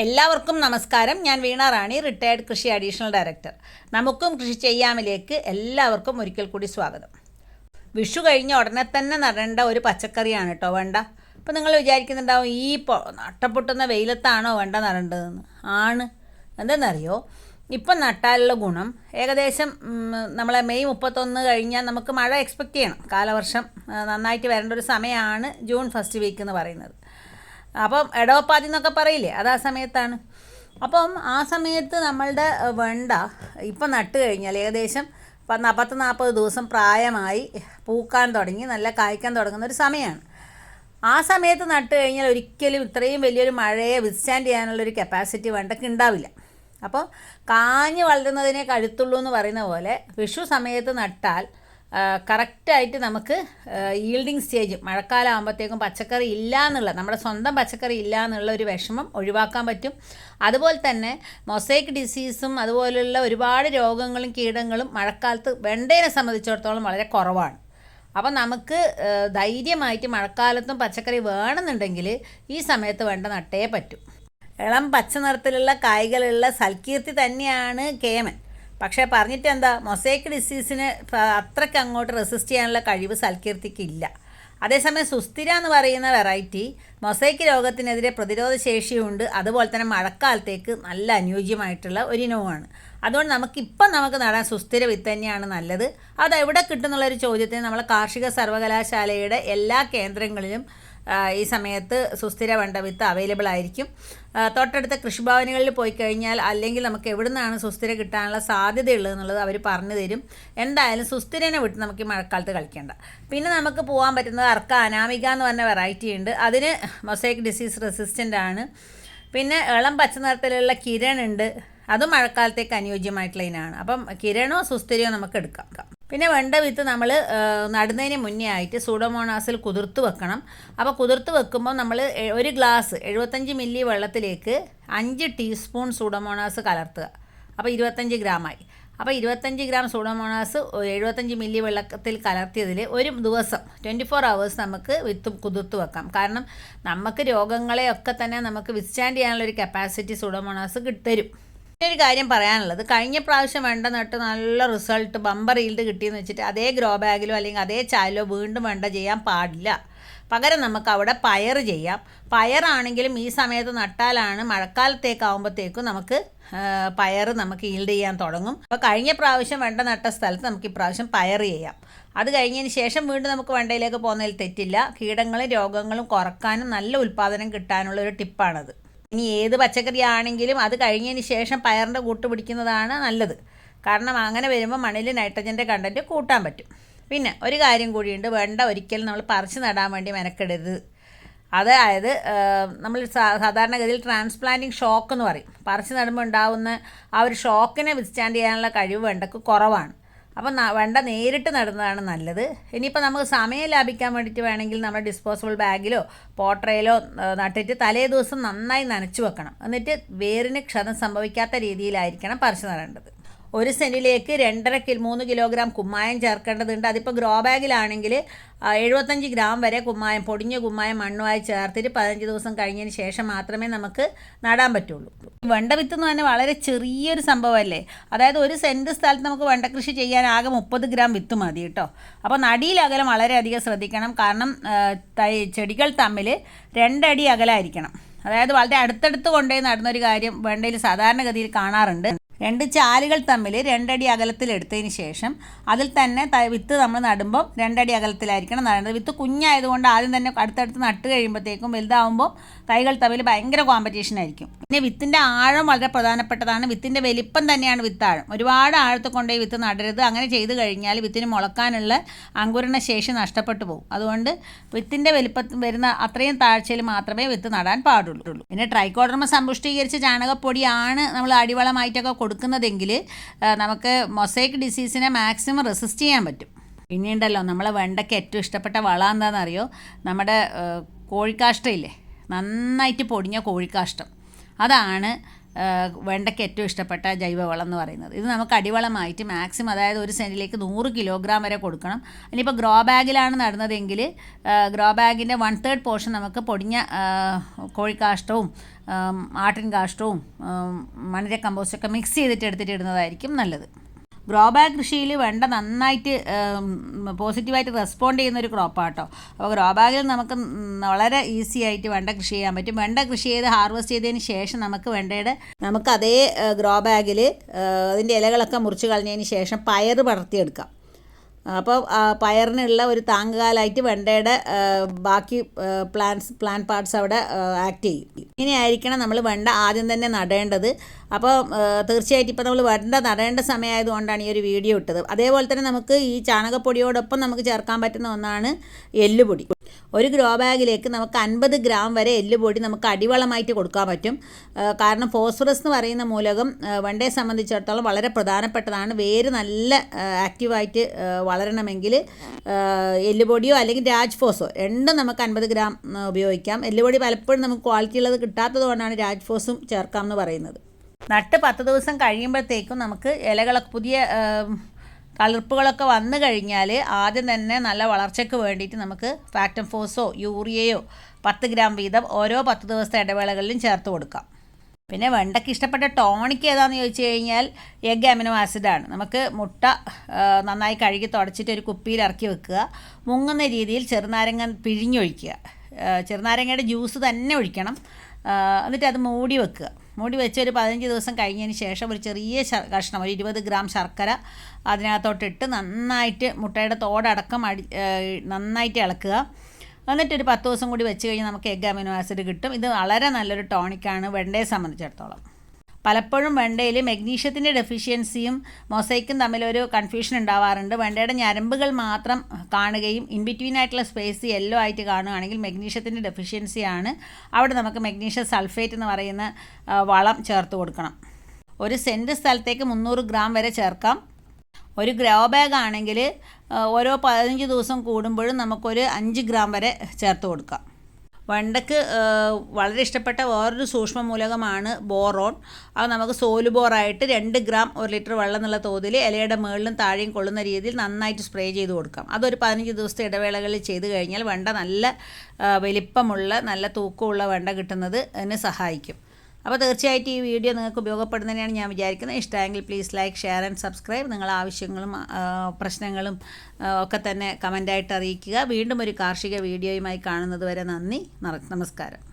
എല്ലാവർക്കും നമസ്കാരം. ഞാൻ വീണ റാണി റിട്ടയർഡ് കൃഷി അഡീഷണൽ ഡയറക്ടർ നമുക്കും കൃഷി ചെയ്യാമിലേക്ക് എല്ലാവർക്കും ഒരിക്കൽ കൂടി സ്വാഗതം. വിഷു കഴിഞ്ഞ ഉടനെ തന്നെ നടേണ്ട ഒരു പച്ചക്കറിയാണ് കേട്ടോ വേണ്ട. അപ്പോൾ നിങ്ങൾ വിചാരിക്കുന്നുണ്ടാവും ഈ നട്ടപ്പൊട്ടുന്ന വെയിലത്താണോ വേണ്ട നടേണ്ടതെന്ന്. ആണ്. എന്തെന്നറിയോ? ഇപ്പം നട്ടാലുള്ള ഗുണം ഏകദേശം നമ്മളെ മെയ് മുപ്പത്തൊന്ന് കഴിഞ്ഞാൽ നമുക്ക് മഴ എക്സ്പെക്റ്റ് ചെയ്യണം. കാലവർഷം നന്നായിട്ട് വരേണ്ട ഒരു സമയമാണ് ജൂൺ ഫസ്റ്റ് വീക്ക് എന്ന് പറയുന്നത്. അപ്പം ഇടവപ്പാതി എന്നൊക്കെ പറയില്ലേ? അത് ആ സമയത്താണ്. അപ്പം ആ സമയത്ത് നമ്മളുടെ വെണ്ട ഇപ്പം നട്ട് കഴിഞ്ഞാൽ ഏകദേശം പത്ത് നാൽപ്പത് ദിവസം പ്രായമായി പൂക്കാൻ തുടങ്ങി നല്ല കായ്ക്കാൻ തുടങ്ങുന്ന ഒരു സമയമാണ്. ആ സമയത്ത് നട്ട് കഴിഞ്ഞാൽ ഒരിക്കലും ഇത്രയും വലിയൊരു മഴയെ വിത്ത്സ്റ്റാൻഡ് ചെയ്യാനുള്ളൊരു കപ്പാസിറ്റി വേണ്ടൊക്കെ ഉണ്ടാവില്ല. അപ്പോൾ കാഞ്ഞ് വളരുന്നതിനെ കഴുത്തുള്ളൂ എന്ന് പറയുന്ന പോലെ വിഷു സമയത്ത് നട്ടാൽ കറക്റ്റായിട്ട് നമുക്ക് ഈൽഡിങ് സ്റ്റേജ് മഴക്കാലം ആകുമ്പോഴത്തേക്കും പച്ചക്കറി ഇല്ല എന്നുള്ള നമ്മുടെ സ്വന്തം പച്ചക്കറി ഇല്ല എന്നുള്ള ഒരു വിഷമം ഒഴിവാക്കാൻ പറ്റും. അതുപോലെ തന്നെ മൊസൈക്ക് ഡിസീസും അതുപോലെയുള്ള ഒരുപാട് രോഗങ്ങളും കീടങ്ങളും മഴക്കാലത്ത് വെണ്ടേനെ സംബന്ധിച്ചിടത്തോളം വളരെ കുറവാണ്. അപ്പം നമുക്ക് ധൈര്യമായിട്ട് മഴക്കാലത്തും പച്ചക്കറി വേണമെന്നുണ്ടെങ്കിൽ ഈ സമയത്ത് വേണ്ട നട്ടേ പറ്റും. ഇളം പച്ച നിറത്തിലുള്ള കായ്കളുള്ള സൽക്കീർത്തി തന്നെയാണ് കേമൻ. പക്ഷേ പറഞ്ഞിട്ട് എന്താ മൊസൈക്ക് ഡിസീസിന് അത്രയ്ക്ക് അങ്ങോട്ട് റെസിസ്റ്റ് ചെയ്യാനുള്ള കഴിവ് ഇല്ല. അതേസമയം സുസ്ഥിര എന്ന് പറയുന്ന വെറൈറ്റി മൊസൈക്ക് രോഗത്തിനെതിരെ പ്രതിരോധ ശേഷിയുണ്ട്. അതുപോലെ തന്നെ മഴക്കാലത്തേക്ക് നല്ല അനുയോജ്യമായിട്ടുള്ള ഒരു ഇനവുമാണ്. അതുകൊണ്ട് നമുക്കിപ്പം നമുക്ക് നടാൻ സുസ്ഥിര വിത്ത് തന്നെയാണ് നല്ലത്. അത് എവിടെ കിട്ടുന്നുള്ളൊരു ചോദ്യത്തിന് നമ്മളെ കാർഷിക സർവകലാശാലയുടെ എല്ലാ കേന്ദ്രങ്ങളിലും ഈ സമയത്ത് സുസ്ഥിര വെണ്ട വിത്ത് അവൈലബിൾ ആയിരിക്കും തൊട്ടടുത്ത കൃഷിഭവനുകളിൽ പോയി കഴിഞ്ഞാൽ അല്ലെങ്കിൽ നമുക്ക് എവിടെ നിന്നാണ് സുസ്ഥിര കിട്ടാനുള്ള സാധ്യതയുള്ളത് എന്നുള്ളത് അവർ പറഞ്ഞു തരും. എന്തായാലും സുസ്ഥിരനെ വിട്ട് നമുക്ക് ഈ മഴക്കാലത്ത് കളിക്കേണ്ട. പിന്നെ നമുക്ക് പോകാൻ പറ്റുന്നത് അർക്ക അനാമിക എന്ന് പറഞ്ഞ വെറൈറ്റി ഉണ്ട്. അതിന് മൊസൈക്ക് ഡിസീസ് റെസിസ്റ്റന്റ് ആണ്. പിന്നെ ഇളം പച്ച നിറത്തിലുള്ള കിരൺ ഉണ്ട്. അതും മഴക്കാലത്തേക്ക് അനുയോജ്യമായിട്ടുള്ള ഇനമാണ്. അപ്പം കിരണോ സുസ്ഥിരയോ നമുക്ക് എടുക്കാം. പിന്നെ വെണ്ട വിത്ത് നമ്മൾ നടുന്നതിന് മുന്നേ ആയിട്ട് സൂഡോമോണാസിൽ കുതിർത്ത് വെക്കണം. അപ്പോൾ കുതിർത്ത് വെക്കുമ്പോൾ നമ്മൾ ഒരു ഗ്ലാസ് എഴുപത്തഞ്ച് മില്ലി വെള്ളത്തിലേക്ക് അഞ്ച് ടീസ്പൂൺ സൂഡോമോണാസ് കലർത്തുക. അപ്പോൾ ഇരുപത്തഞ്ച് ഗ്രാമായി. അപ്പോൾ ഇരുപത്തഞ്ച് ഗ്രാം സൂഡോമോണാസ് എഴുപത്തഞ്ച് മില്ലി വെള്ളത്തിൽ കലർത്തിയതിൽ ഒരു ദിവസം ട്വന്റി ഫോർ അവേഴ്സ് നമുക്ക് വിത്ത് കുതിർത്ത് വെക്കാം. കാരണം നമുക്ക് രോഗങ്ങളെയൊക്കെ തന്നെ നമുക്ക് വിസ്റ്റാൻഡ് ചെയ്യാനുള്ള ഒരു കപ്പാസിറ്റി സൂഡോമോണാസ് തരും. ഒരു കാര്യം പറയാനുള്ളത്. കഴിഞ്ഞ പ്രാവശ്യം വേണ്ട നട്ട് നല്ല റിസൾട്ട് ബമ്പർ ഈൽഡ് കിട്ടിയെന്ന് വെച്ചിട്ട് അതേ ഗ്രോ ബാഗിലോ അല്ലെങ്കിൽ അതേ ചാലിലോ വീണ്ടും വേണ്ട ചെയ്യാൻ പാടില്ല. പകരം നമുക്ക് അവിടെ പയർ ചെയ്യാം. പയറാണെങ്കിലും ഈ സമയത്ത് നട്ടാലാണ് മഴക്കാലത്തേക്കാവുമ്പോഴത്തേക്കും നമുക്ക് പയർ നമുക്ക് ഈൽഡ് ചെയ്യാൻ തുടങ്ങും. അപ്പോൾ കഴിഞ്ഞ പ്രാവശ്യം വേണ്ട നട്ട സ്ഥലത്ത് നമുക്ക് ഇപ്രാവശ്യം പയർ ചെയ്യാം. അത് കഴിഞ്ഞതിന് ശേഷം വീണ്ടും നമുക്ക് വെണ്ടയിലേക്ക് പോകുന്നതിൽ തെറ്റില്ല. കീടങ്ങളും രോഗങ്ങളും കുറക്കാനും നല്ല ഉൽപ്പാദനം കിട്ടാനുള്ള ഒരു ടിപ്പാണത്. ഇനി ഏത് പച്ചക്കറി ആണെങ്കിലും അത് കഴിഞ്ഞതിന് ശേഷം പയറിന്റെ കൂട്ട് പിടിക്കുന്നതാണ് നല്ലത്. കാരണം അങ്ങനെ വരുമ്പോൾ മണ്ണിൽ നൈട്രജന്റെ കണ്ടന്റ് കൂട്ടാൻ പറ്റും. പിന്നെ ഒരു കാര്യം കൂടിയുണ്ട്. വെണ്ട ഒരിക്കലും നമ്മൾ പറിച്ച് നടാൻ വേണ്ടി മെനക്കെടരുത്. അതായത് നമ്മൾ സാധാരണഗതിയിൽ ട്രാൻസ്പ്ലാന്റിങ് ഷോക്ക് എന്ന് പറയും. പറിച്ച് നടുമ്പോൾ ഉണ്ടാവുന്ന ആ ഒരു ഷോക്കിനെ വിസ്റ്റാൻഡ് ചെയ്യാനുള്ള കഴിവ് വെണ്ടക്ക് കുറവാണ്. അപ്പം വേണ്ട നേരിട്ട് നടുന്നതാണ് നല്ലത്. ഇനിയിപ്പോൾ നമുക്ക് സമയം ലാഭിക്കാൻ വേണ്ടിയിട്ട് വേണമെങ്കിൽ നമ്മൾ ഡിസ്പോസിബിൾ ബാഗിലോ ഏഹ്, നട്ടിട്ട് തലേ ദിവസം നന്നായി നനച്ചു വെക്കണം. എന്നിട്ട് വേരിന് ക്ഷതം സംഭവിക്കാത്ത രീതിയിലായിരിക്കണം പറിച്ചു നടേണ്ടത്. ഒരു സെന്റിലേക്ക് രണ്ടര കിലോ മൂന്ന് കിലോഗ്രാം കുമ്മായം ചേർക്കേണ്ടതുണ്ട്. അതിപ്പോൾ ഗ്രോ ബാഗിലാണെങ്കിൽ എഴുപത്തഞ്ച് ഗ്രാം വരെ കുമ്മായം പൊടിഞ്ഞ കുമ്മായം മണ്ണുമായി ചേർത്തിട്ട് പതിനഞ്ച് ദിവസം കഴിഞ്ഞതിന് ശേഷം മാത്രമേ നമുക്ക് നടാൻ പറ്റുള്ളൂ. വെണ്ട വിത്ത് എന്ന് പറഞ്ഞാൽ വളരെ ചെറിയൊരു സംഭവമല്ലേ? അതായത് ഒരു സെന്റ് സ്ഥലത്ത് നമുക്ക് വെണ്ട കൃഷി ചെയ്യാൻ ആകെ മുപ്പത് ഗ്രാം വിത്ത് മതി കേട്ടോ. അപ്പോൾ നടിയിൽ അകലം വളരെയധികം ശ്രദ്ധിക്കണം. കാരണം തൈ ചെടികൾ തമ്മിൽ രണ്ടടി അകലായിരിക്കണം അതായത് വളരെ അടുത്തടുത്ത് കൊണ്ടുപോയി നടന്നൊരു കാര്യം വെണ്ടയിൽ സാധാരണഗതിയിൽ കാണാറുണ്ട്. രണ്ട് ചാലുകൾ തമ്മിൽ രണ്ടടി അകലത്തിൽ എടുത്തതിന് ശേഷം അതിൽ തന്നെ വിത്ത് നമ്മൾ നടുമ്പോൾ രണ്ടടി അകലത്തിലായിരിക്കണം. നടേണ്ടത് വിത്ത് കുഞ്ഞായതുകൊണ്ട് ആദ്യം തന്നെ അടുത്തടുത്ത് നട്ട് കഴിയുമ്പോഴത്തേക്കും വലുതാവുമ്പോൾ തൈകൾ തമ്മിൽ ഭയങ്കര കോമ്പറ്റീഷൻ ആയിരിക്കും. പിന്നെ വിത്തിന്റെ ആഴം വളരെ പ്രധാനപ്പെട്ടതാണ്. വിത്തിന്റെ വലിപ്പം തന്നെയാണ് വിത്താഴം ഒരുപാട് ആഴത്ത് കൊണ്ടുപോയി വിത്ത് നടരുത്. അങ്ങനെ ചെയ്തു കഴിഞ്ഞാൽ വിത്തിന് മുളക്കാനുള്ള അങ്കുരണ ശേഷി നഷ്ടപ്പെട്ടു പോകും. അതുകൊണ്ട് വിത്തിന്റെ വലിപ്പത്തിൽ വരുന്ന അത്രയും താഴ്ചയിൽ മാത്രമേ വിത്ത് നടാൻ പാടുള്ളൂ. പിന്നെ ട്രൈക്കോഡർമ സമ്പുഷ്ടീകരിച്ച ചാണകപ്പൊടിയാണ് നമ്മൾ അടിവളമായിട്ടൊക്കെ കൊടുക്കുന്നതെങ്കിൽ നമുക്ക് മൊസൈക്ക് ഡിസീസിനെ മാക്സിമം റെസിസ്റ്റ് ചെയ്യാൻ പറ്റും. പിന്നെയുണ്ടല്ലോ നമ്മളെ വെണ്ടയ്ക്ക് ഏറ്റവും ഇഷ്ടപ്പെട്ട വള എന്താണെന്നറിയോ? നമ്മുടെ കോഴിക്കാഷ്ടയില്ലേ? നന്നായിട്ട് പൊടിഞ്ഞ കോഴിക്കാഷ്ടം. അതാണ് വെണ്ടയ്ക്ക് ഏറ്റവും ഇഷ്ടപ്പെട്ട ജൈവവളം എന്ന് പറയുന്നത്. ഇത് നമുക്ക് അടിവളമായിട്ട് മാക്സിമം അതായത് ഒരു സെന്റിലേക്ക് നൂറ് കിലോഗ്രാം വരെ കൊടുക്കണം. ഇനിയിപ്പോൾ ഗ്രോ ബാഗിലാണ് നടുന്നതെങ്കിൽ ഗ്രോ ബാഗിന്റെ വൺ തേർഡ് പോർഷൻ നമുക്ക് പൊടിഞ്ഞ കോഴിക്കാഷ്ടവും ആട്ടിൻ കാഷ്ടവും മണിര കമ്പോസ്റ്റൊക്കെ മിക്സ് ചെയ്തിട്ട് എടുത്തിട്ട് ഇടുന്നതായിരിക്കും നല്ലത്. ഗ്രോ ബാഗ് കൃഷിയിൽ വെണ്ട നന്നായിട്ട് പോസിറ്റീവായിട്ട് റെസ്പോണ്ട് ചെയ്യുന്ന ഒരു ക്രോപ്പാട്ടോ. അപ്പോൾ ഗ്രോ ബാഗിൽ നമുക്ക് വളരെ ഈസി ആയിട്ട് വെണ്ട കൃഷി ചെയ്യാൻ പറ്റും. വെണ്ട കൃഷി ചെയ്ത് ഹാർവെസ്റ്റ് ചെയ്തതിന് ശേഷം നമുക്ക് വെണ്ടയുടെ നമുക്ക് അതേ ഗ്രോ ബാഗിൽ അതിന്റെ ഇലകളൊക്കെ മുറിച്ച് കളഞ്ഞതിന് ശേഷം പയർ പടർത്തിയെടുക്കാം. അപ്പോൾ പയറിനുള്ള ഒരു താങ്ങുകാലായിട്ട് വെണ്ടയുടെ ബാക്കി പ്ലാന്റ്സ് പ്ലാൻ പാർട്സ് അവിടെ ആക്ട് ചെയ്യും. ഇങ്ങനെയായിരിക്കണം നമ്മൾ വെണ്ട ആദ്യം തന്നെ നടേണ്ടത്. അപ്പോൾ തീർച്ചയായിട്ടും ഇപ്പോൾ നമ്മൾ വെണ്ട നടേണ്ട സമയമായതുകൊണ്ടാണ് ഈ ഒരു വീഡിയോ ഇട്ടത്. അതേപോലെ തന്നെ നമുക്ക് ഈ ചാണകപ്പൊടിയോടൊപ്പം നമുക്ക് ചേർക്കാൻ പറ്റുന്ന ഒന്നാണ് എല്ലുപൊടി. ഒരു ഗ്രോ ബാഗിലേക്ക് നമുക്ക് അൻപത് ഗ്രാം വരെ എല്ലുപൊടി നമുക്ക് അടിവളമായിട്ട് കൊടുക്കാൻ പറ്റും. കാരണം ഫോസ്ഫറസ് എന്ന് പറയുന്ന മൂലകം വെണ്ടയെ സംബന്ധിച്ചിടത്തോളം വളരെ പ്രധാനപ്പെട്ടതാണ്. വേര് നല്ല ആക്റ്റീവായിട്ട് വളരണമെങ്കിൽ എല്ലുപൊടിയോ അല്ലെങ്കിൽ രാജ്ഫോസോ രണ്ടും നമുക്ക് അൻപത് ഗ്രാം ഉപയോഗിക്കാം. എല്ലുപൊടി പലപ്പോഴും നമുക്ക് ക്വാളിറ്റി ഉള്ളത് കിട്ടാത്തത് കൊണ്ടാണ് രാജ്ഫോസും ചേർക്കാം എന്ന് പറയുന്നത്. നട്ട് പത്ത് ദിവസം കഴിയുമ്പോഴത്തേക്കും നമുക്ക് ഇലകളൊക്കെ പുതിയ തളിർപ്പുകളൊക്കെ വന്നു കഴിഞ്ഞാൽ ആദ്യം തന്നെ നല്ല വളർച്ചയ്ക്ക് വേണ്ടിയിട്ട് നമുക്ക് ഫാക്ടം ഫോസോ യൂറിയയോ പത്ത് ഗ്രാം വീതം ഓരോ പത്ത് ദിവസത്തെ ഇടവേളകളിലും ചേർത്ത് കൊടുക്കാം. പിന്നെ വെണ്ടയ്ക്ക് ഇഷ്ടപ്പെട്ട ടോണിക്ക് ഏതാണെന്ന് ചോദിച്ചു കഴിഞ്ഞാൽ എഗ് അമിനോ ആസിഡാണ്. നമുക്ക് മുട്ട നന്നായി കഴുകി തുടച്ചിട്ട് ഒരു കുപ്പിയിൽ ഇറക്കി വെക്കുക. മുങ്ങുന്ന രീതിയിൽ ചെറുനാരങ്ങ പിഴിഞ്ഞൊഴിക്കുക. ചെറുനാരങ്ങയുടെ ജ്യൂസ് തന്നെ ഒഴിക്കണം. എന്നിട്ട് അത് മൂടി വെക്കുക. മൂടി വെച്ച് ഒരു പതിനഞ്ച് ദിവസം കഴിഞ്ഞതിന് ശേഷം ഒരു ചെറിയ കഷ്ണം ഒരു ഇരുപത് ഗ്രാം ശർക്കര അതിനകത്തോട്ടിട്ട് നന്നായിട്ട് മുട്ടയുടെ തോടടക്കം അടി നന്നായിട്ട് ഇളക്കുക. എന്നിട്ടൊരു പത്ത് ദിവസം കൂടി വെച്ച് കഴിഞ്ഞാൽ നമുക്ക് എഗ് അമിനോ ആസിഡ് കിട്ടും. ഇത് വളരെ നല്ലൊരു ടോണിക്കാണ് വെണ്ടയെ സംബന്ധിച്ചിടത്തോളം. പലപ്പോഴും വെണ്ടയിൽ മെഗ്നീഷ്യത്തിന്റെ ഡെഫിഷ്യൻസിയും മൊസൈക്കും തമ്മിലൊരു കൺഫ്യൂഷൻ ഉണ്ടാവാറുണ്ട്. വെണ്ടയുടെ ഞരമ്പുകൾ മാത്രം കാണുകയും ഇൻ ബിറ്റ്വീൻ ആയിട്ടുള്ള സ്പേസ് യെല്ലോ ആയിട്ട് കാണുകയാണെങ്കിൽ മെഗ്നീഷ്യത്തിന്റെ ഡെഫിഷ്യൻസിയാണ് അവിടെ നമുക്ക് മെഗ്നീഷ്യം സൾഫേറ്റ് എന്ന് പറയുന്ന വളം ചേർത്ത് കൊടുക്കണം. ഒരു സെന്റ് സ്ഥലത്തേക്ക് മുന്നൂറ് ഗ്രാം വരെ ചേർക്കാം. ഒരു ഗ്രോ ബാഗ് ആണെങ്കിൽ ഓരോ പതിനഞ്ച് ദിവസം കൂടുമ്പോഴും നമുക്കൊരു അഞ്ച് ഗ്രാം വരെ ചേർത്ത് കൊടുക്കാം. വെണ്ടയ്ക്ക് വളരെ ഇഷ്ടപ്പെട്ട വേറൊരു സൂക്ഷ്മ മൂലകമാണ് ബോറോൺ. അത് നമുക്ക് സോൽ ബോറായിട്ട് രണ്ട് ഗ്രാം ഒരു ലിറ്റർ വെള്ളം എന്നുള്ള തോതിൽ ഇലയുടെ മുകളിലും താഴെയും കൊള്ളുന്ന രീതിയിൽ നന്നായിട്ട് സ്പ്രേ ചെയ്ത് കൊടുക്കാം. അതൊരു പതിനഞ്ച് ദിവസത്തെ ഇടവേളകളിൽ ചെയ്ത് കഴിഞ്ഞാൽ വണ്ട നല്ല വലിപ്പമുള്ള നല്ല തൂക്കമുള്ള വണ്ട കിട്ടുന്നത് എന്നെ സഹായിക്കും. അപ്പോൾ തീർച്ചയായിട്ടും ഈ വീഡിയോ നിങ്ങൾക്ക് ഉപയോഗപ്പെടുന്നതിനാണ് ഞാൻ വിചാരിക്കുന്നത്. ഇഷ്ടമെങ്കിൽ please like share and subscribe നിങ്ങളുടെ ആവശ്യങ്ങളും പ്രശ്നങ്ങളും ഒക്കെ തന്നെ കമന്റായിട്ട് അറിയിക്കുക. വീണ്ടും ഒരു കാർഷിക വീഡിയോയുമായി കാണുന്നത് വരെ നന്ദി. നമസ്കാരം.